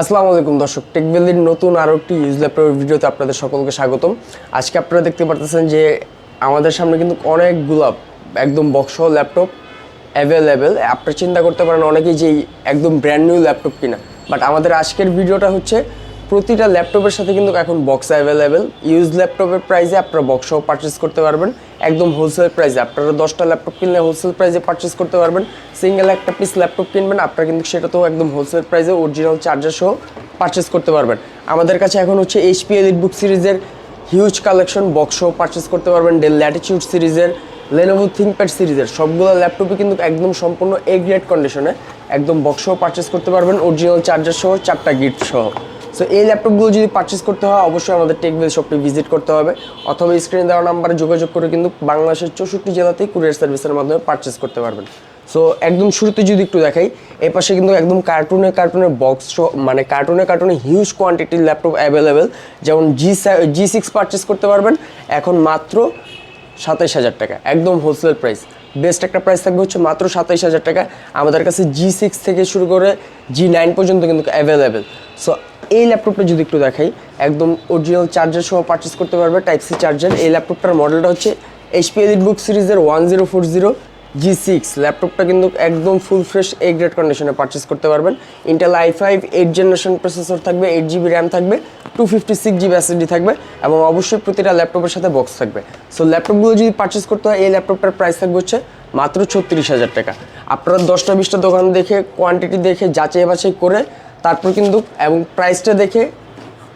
আসসালামু আলাইকুম দর্শক টেকভেলির নতুন আরও একটি ইউজ ল্যাপটপের ভিডিওতে আপনাদের সকলকে স্বাগতম। আজকে আপনারা দেখতে পারতেছেন যে আমাদের সামনে কিন্তু অনেকগুলো একদম বক্স ল্যাপটপ অ্যাভেলেবেল আপনারা চিন্তা করতে পারেন অনেকেই যে একদম ব্র্যান্ড নিউ ল্যাপটপ কিনা। বাট আমাদের আজকের ভিডিওটা হচ্ছে প্রতিটা ল্যাপটপের সাথে কিন্তু এখন বক্স অ্যাভেলেবেল ইউজ ল্যাপটপের প্রাইসে আপনারা বক্সও পারচেস করতে পারবেন। একদম হোলসেল প্রাইসে আপনারা দশটা ল্যাপটপ কিনলে হোলসেল প্রাইসে পারচেস করতে পারবেন। সিঙ্গেল একটা পিস ল্যাপটপ কিনবেন, আপনারা কিন্তু সেটাতেও একদম হোলসেল প্রাইসে অরিজিনাল চার্জার সহ পারচেস করতে পারবেন। আমাদের কাছে এখন হচ্ছে এইচপি এলিট বুক সিরিজের হিউজ কালেকশন বক্সও পারচেস করতে পারবেন। ডেল ল্যাটিচিউড সিরিজের লেনোভো থিঙ্কপ্যাড সিরিজের, সবগুলো ল্যাপটপই কিন্তু একদম সম্পূর্ণ এ গ্রেড কন্ডিশনে একদম বক্সও পারচেস করতে পারবেন। অরিজিনাল চার্জার সহ, চারটা গিফট সহ। সো এই ল্যাপটপগুলো যদি পারচেস করতে হয়, অবশ্যই আমাদের টেকবেল শপটি ভিজিট করতে হবে। অথবা স্ক্রিনে দেওয়া নাম্বারে যোগাযোগ করে কিন্তু বাংলাদেশের চৌষট্টি জেলাতেই কুরিয়ার সার্ভিসের মাধ্যমে পারচেস করতে পারবেন। সো একদম শুরুতে যদি একটু দেখাই, এই পাশে কিন্তু একদম কার্টুনে কার্টুনের বক্স মানে কার্টুনে কার্টুনে হিউজ কোয়ান্টিটির ল্যাপটপ অ্যাভেলেবেল যেমন জি জি সিক্স পারচেস করতে পারবেন। এখন মাত্র সাতাইশ হাজার টাকা, একদম হোলসেল প্রাইস বেস্ট একটা প্রাইস থাকবে হচ্ছে মাত্র সাতাইশ হাজার টাকা। আমাদের কাছে জি সিক্স থেকে শুরু করে জি নাইন পর্যন্ত কিন্তু অ্যাভেলেবেল সো এই ল্যাপটপটা যদি একটু দেখাই, একদম অরিজিনাল চার্জার সহ পারচেস করতে পারবে টাইপ সি চার্জার এই ল্যাপটপটার মডেলটা হচ্ছে এইচপি এলিট বুক সিরিজের one zero four zero G six ল্যাপটপটা কিন্তু একদম ফুল ফ্রেশ এ গ্রেড কন্ডিশনে পারচেস করতে পারবেন। Intel i five eight generation processor থাকবে এইট জিবি র্যাম থাকবে two fifty six GB SSD থাকবে এবং অবশ্যই প্রতিটা ল্যাপটপের সাথে বক্স থাকবে। সো ল্যাপটপগুলো যদি পারচেস করতে হয়, এই ল্যাপটপটার প্রাইস থাকবে হচ্ছে মাত্র ছত্রিশ হাজার টাকা। আপনারা দশটা বিশটা দোকান দেখে কোয়ান্টিটি দেখে যাচাই বাছাই করে তারপর কিন্তু, এবং প্রাইসটা দেখে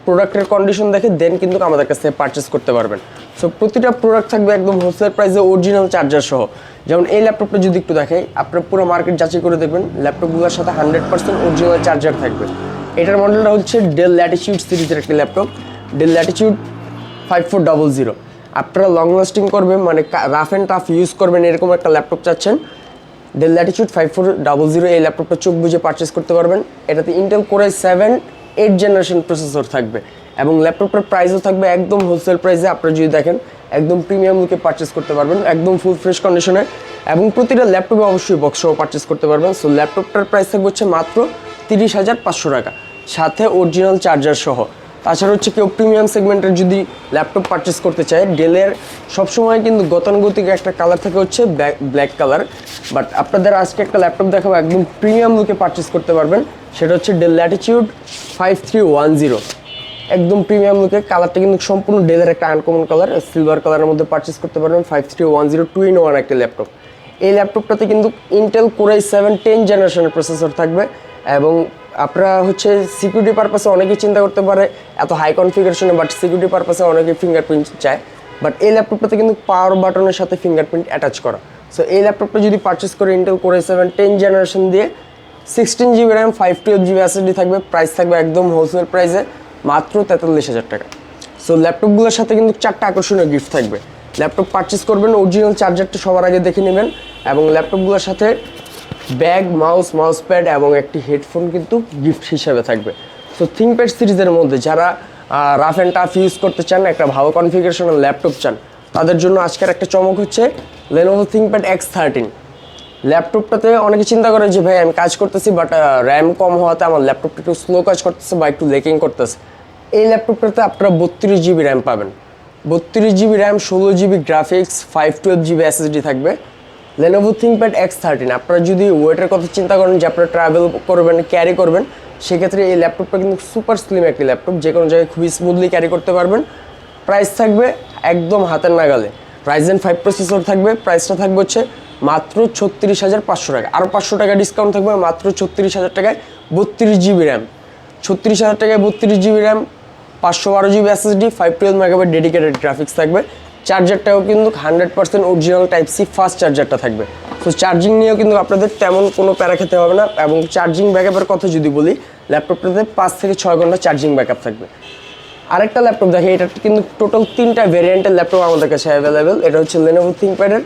প্রোডাক্টের কন্ডিশন দেখে দেন কিন্তু আমাদের কাছ থেকে পারচেস করতে পারবেন। সো প্রতিটা প্রোডাক্ট থাকবে একদম হোলসেল প্রাইসে অরিজিনাল চার্জার সহ। যেমন এই ল্যাপটপটা যদি একটু দেখাই আপনার পুরো মার্কেট যাচাই করে দেখবেন ল্যাপটপগুলোর সাথে হান্ড্রেড পার্সেন্ট অরিজিনাল চার্জার থাকবে। এটার মডেলটা হচ্ছে ডেল ল্যাটিচিউড সিরিজের একটি laptop Dell Latitude five four double zero আপনারা লং লাস্টিং করবেন মানে রাফ অ্যান্ড টাফ ইউজ করবেন, এরকম একটা ল্যাপটপ চাচ্ছেন। Dell Latitude five four double zero এই ল্যাপটপটা চোখ বুঝে পারচেস করতে পারবেন। এটাতে Intel core seven eight generation processor থাকবে এবং ল্যাপটপটার প্রাইসও থাকবে একদম হোলসেল প্রাইসে আপনারা যদি দেখেন, একদম প্রিমিয়াম লুকে পারচেস করতে পারবেন, একদম ফুল ফ্রেশ কন্ডিশনে এবং প্রতিটা ল্যাপটপে অবশ্যই বক্সও পারচেস করতে পারবেন। সো ল্যাপটপটার প্রাইস থাকবে হচ্ছে মাত্র তিরিশ হাজার পাঁচশো টাকা। সাথে অরিজিনাল চার্জার সহ। তাছাড়া হচ্ছে কেউ প্রিমিয়াম সেগমেন্টের যদি ল্যাপটপ পারচেস করতে চায় ডেলের সবসময় কিন্তু গতানুগতিক একটা কালার থাকে হচ্ছে ব্ল্যাক কালার বাট আপনাদের আজকে একটা ল্যাপটপ দেখাবো, একদম প্রিমিয়াম লুকে পারচেস করতে পারবেন। সেটা হচ্ছে Dell Latitude five three one zero একদম প্রিমিয়াম লুকে কালারটা কিন্তু সম্পূর্ণ ডেলের একটা আনকমন কালার সিলভার কালারের মধ্যে পারচেস করতে পারবেন five three one zero two in one একটা ল্যাপটপ এই ল্যাপটপটাতে কিন্তু Intel core i seven ten জেনারেশনের প্রসেসর থাকবে এবং আপনারা হচ্ছে সিকিউরিটি পারপাসে অনেকেই চিন্তা করতে পারে, এত হাই কনফিগারেশনে বাট সিকিউরিটি পারপাসে অনেকে ফিঙ্গারপ্রিন্ট চায়। বাট এই ল্যাপটপটাতে কিন্তু পাওয়ার বাটনের সাথে ফিঙ্গারপ্রিন্ট অ্যাটাচ করা। সো এই ল্যাপটপটা যদি পারচেস করে Intel core i seven ten generation দিয়ে sixteen GB RAM five twelve GB SSD থাকবে প্রাইস থাকবে একদম হোলসেল প্রাইসে মাত্র তেতাল্লিশ হাজার টাকা। সো ল্যাপটপগুলোর সাথে কিন্তু চারটা আকর্ষণীয় গিফট থাকবে। ল্যাপটপ পারচেস করবেন অরিজিনাল চার্জারটা সবার আগে দেখে নেবেন, এবং ল্যাপটপগুলোর সাথে ব্যাগ, মাউস মাউস প্যাড এবং একটি হেডফোন কিন্তু গিফট হিসাবে থাকবে। সো থিঙ্কপ্যাড সিরিজের মধ্যে যারা রাফ অ্যান্ড টাফ ইউজ করতে চান, একটা ভালো কনফিগারেশনের ল্যাপটপ চান, তাদের জন্য আজকের একটা চমক হচ্ছে লেনোভো থিঙ্কপ্যাড এক্স থার্টিন ল্যাপটপটাতে অনেকে চিন্তা করে যে, ভাই, আমি কাজ করতেছি বাট র্যাম কম হওয়াতে আমার ল্যাপটপটা একটু স্লো কাজ করতেছে বা একটু লেকিং করতেছে। এই ল্যাপটপটাতে আপনারা বত্রিশ জিবি র্যাম পাবেন। বত্রিশ জিবি র্যাম ষোলো GB graphics five twelve GB SSD থাকবে। লেনোভো থিঙ্কপ্যাড এক্স থার্টিন আপনারা যদি ওয়েটের কথা চিন্তা করেন যে আপনারা ট্রাভেল করবেন ক্যারি করবেন, সেক্ষেত্রে এই ল্যাপটপটা কিন্তু সুপার স্লিম একটি ল্যাপটপ যে কোনো জায়গায় খুবই স্মুথলি ক্যারি করতে পারবেন। প্রাইস থাকবে একদম হাতের নাগালে। রাইজেন ফাইভ প্রসেসর থাকবে প্রাইসটা থাকবে হচ্ছে মাত্র ছত্রিশ হাজার পাঁচশো টাকা। আরও পাঁচশো টাকা ডিসকাউন্ট থাকবে মাত্র ছত্রিশ হাজার টাকায় বত্রিশ জিবি র্যাম। ছত্রিশ হাজার টাকায় বত্রিশ জিবি র্যাম, পাঁচশো বারো GB SSD five twelve megabyte dedicated graphics থাকবে। চার্জারটাও কিন্তু hundred percent original type C fast চার্জারটা থাকবে। তো চার্জিং নিয়েও কিন্তু আপনাদের তেমন কোনো প্যারা খেতে হবে না এবং চার্জিং ব্যাকআপের কথা যদি বলি ল্যাপটপটাতে পাঁচ থেকে ছয় ঘণ্টা চার্জিং ব্যাকআপ থাকবে। আরেকটা ল্যাপটপ দেখে এটা কিন্তু টোটাল তিনটা ভেরিয়েন্টের ল্যাপটপ আমাদের কাছে অ্যাভেলেবেল এটা হচ্ছে লেনোভো থিঙ্কপ্যাডের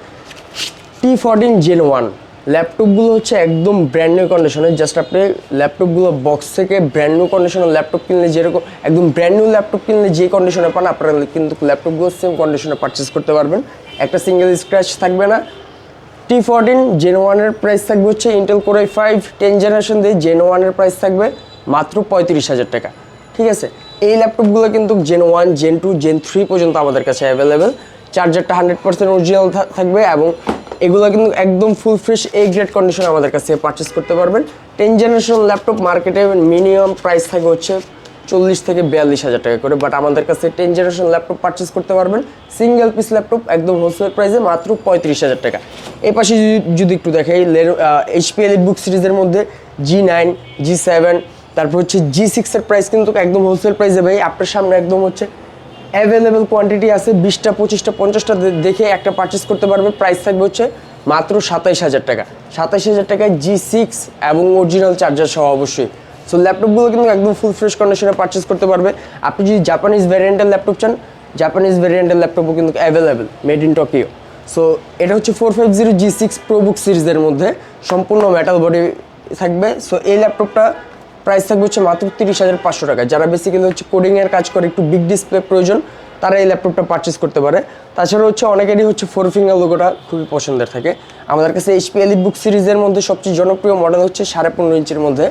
টি ফোরটিন জেন ওয়ান ল্যাপটপগুলো হচ্ছে একদম ব্র্যান্ড নিউ কন্ডিশনের জাস্ট আপনি ল্যাপটপগুলো বক্স থেকে ব্র্যান্ড নিউ কন্ডিশনের ল্যাপটপ কিনলে যেরকম, একদম ব্র্যান্ড নিউ ল্যাপটপ কিনলে যে কন্ডিশনে পান, আপনারা কিন্তু ল্যাপটপগুলো সেম কন্ডিশনে পারচেস করতে পারবেন। একটা সিঙ্গেল স্ক্র্যাচ থাকবে না। টি ফোরটিন জেন ওয়ানের প্রাইস থাকবে হচ্ছে Intel core i five ten generation দিয়ে জেন ওয়ানের প্রাইস থাকবে মাত্র পঁয়ত্রিশ হাজার টাকা। ঠিক আছে? এই ল্যাপটপগুলো কিন্তু gen one gen two gen three পর্যন্ত আমাদের কাছে অ্যাভেলেবেল চার্জারটা হান্ড্রেড পার্সেন্ট অরিজিনাল থাকবে এবং এগুলো কিন্তু একদম ফুল ফ্রেশ এ গ্রেড কন্ডিশনে আমাদের কাছে পারচেস করতে পারবেন। টেন জেনারেশন ল্যাপটপ মার্কেটে মিনিমাম প্রাইস থাকে হচ্ছে চল্লিশ থেকে বিয়াল্লিশ হাজার টাকা করে। বাট আমাদের কাছে টেন জেনারেশন ল্যাপটপ পারচেস করতে পারবেন। সিঙ্গেল পিস ল্যাপটপ একদম হোলসেল প্রাইসে মাত্র পঁয়ত্রিশ হাজার টাকা। এই পাশে যদি- একটু দেখাই এইচপি এলিট বুক সিরিজের মধ্যে জি নাইন জি সেভেন তারপর হচ্ছে জি সিক্সের প্রাইস কিন্তু একদম হোলসেল প্রাইসে ভাই, আপনার সামনে একদম হচ্ছে অ্যাভেলেবেল কোয়ান্টিটি আছে বিশটা, পঁচিশটা, পঞ্চাশটা দেখে একটা পারচেস করতে পারবে। প্রাইস থাকবে হচ্ছে মাত্র সাতাইশ হাজার টাকা। সাতাইশ হাজার টাকায় জি সিক্স এবং অরিজিনাল চার্জার সহ অবশ্যই। সো ল্যাপটপগুলো কিন্তু একদম ফুল ফ্রেশ কন্ডিশনে পারচেস করতে পারবে। আপনি যদি জাপানিজ ভ্যারিয়েন্টের ল্যাপটপ চান জাপানিজ ভ্যারিয়েন্টের ল্যাপটপও কিন্তু available made in Tokyo so এটা হচ্ছে four five zero G six ProBook সিরিজের মধ্যে সম্পূর্ণ মেটাল বডি থাকবে। সো এই ল্যাপটপটা প্রাইস থাকবে হচ্ছে মাত্র তিরিশ হাজার পাঁচশো টাকা। যারা বেসিক্যালি হচ্ছে কোডিংয়ের কাজ করে, একটু বিগ ডিসপ্লে প্রয়োজন তারা এই ল্যাপটপটা পারচেস করতে পারে। তাছাড়া হচ্ছে অনেকেরই হচ্ছে ফোর ফিঙ্গার লোগোটা খুবই পছন্দের থাকে। আমাদের কাছে এইচপি এলিট বুক সিরিজের মধ্যে সবচেয়ে জনপ্রিয় মডেল হচ্ছে সাড়ে পনেরো ইঞ্চির মধ্যে।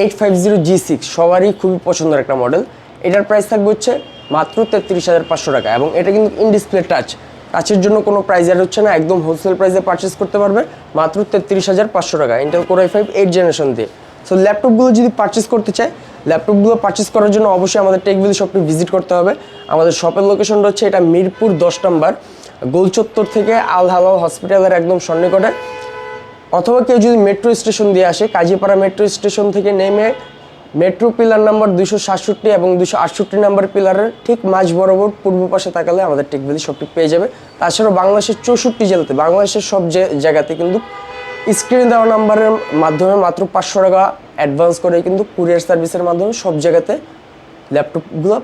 Eight five zero G six সবারই খুবই পছন্দের একটা মডেল এটার প্রাইস থাকবে হচ্ছে মাত্র তেত্রিশ হাজার পাঁচশো টাকা এবং এটা কিন্তু ইন ডিসপ্লে টাচ টাচের জন্য কোনো প্রাইস আর হচ্ছে না, একদম হোলসেল প্রাইসে পারচেস করতে পারবে, মাত্র তেত্রিশ হাজার পাঁচশো টাকা। Intel core i five eight generation দিয়ে। সো ল্যাপটপগুলো যদি পারচেস করতে চায় ল্যাপটপগুলো পারচেস করার জন্য অবশ্যই আমাদের টেকবিল শপটি ভিজিট করতে হবে। আমাদের শপের লোকেশনটা হচ্ছে এটা মিরপুর দশ নম্বর গোলচত্বর থেকে আল হসপিটালের একদম সন্নিকটে। অথবা কেউ যদি মেট্রো স্টেশন দিয়ে আসে, কাজীপাড়া মেট্রো স্টেশন থেকে নেমে মেট্রো পিলার নাম্বার দুশো সাতষট্টি এবং দুশো আটষট্টি নাম্বার পিলারের ঠিক মাঝ বরাবর পূর্ব পাশে তাকালে আমাদের টেকবিলি শপটি পেয়ে যাবে। তাছাড়াও বাংলাদেশের চৌষট্টি জেলাতে, বাংলাদেশের সব জায়গাতে কিন্তু স্ক্রিনে দেওয়া নাম্বারের মাধ্যমে মাত্র পাঁচশো টাকা অ্যাডভান্স করে কিন্তু কুরিয়ার সার্ভিসের মাধ্যমে সব জায়গাতে ল্যাপটপগুলো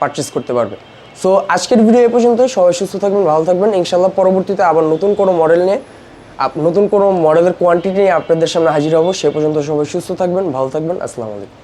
পারচেস করতে পারবে। সো আজকের ভিডিও এ পর্যন্ত সবাই সুস্থ থাকবেন, ভালো থাকবেন। ইনশাল্লাহ পরবর্তীতে আবার নতুন কোনো মডেল নিয়ে নতুন কোনো মডেলের কোয়ান্টিটি নিয়ে আপনাদের সামনে হাজির হব। সে পর্যন্ত সবাই সুস্থ থাকবেন, ভালো থাকবেন। আসসালামু আলাইকুম।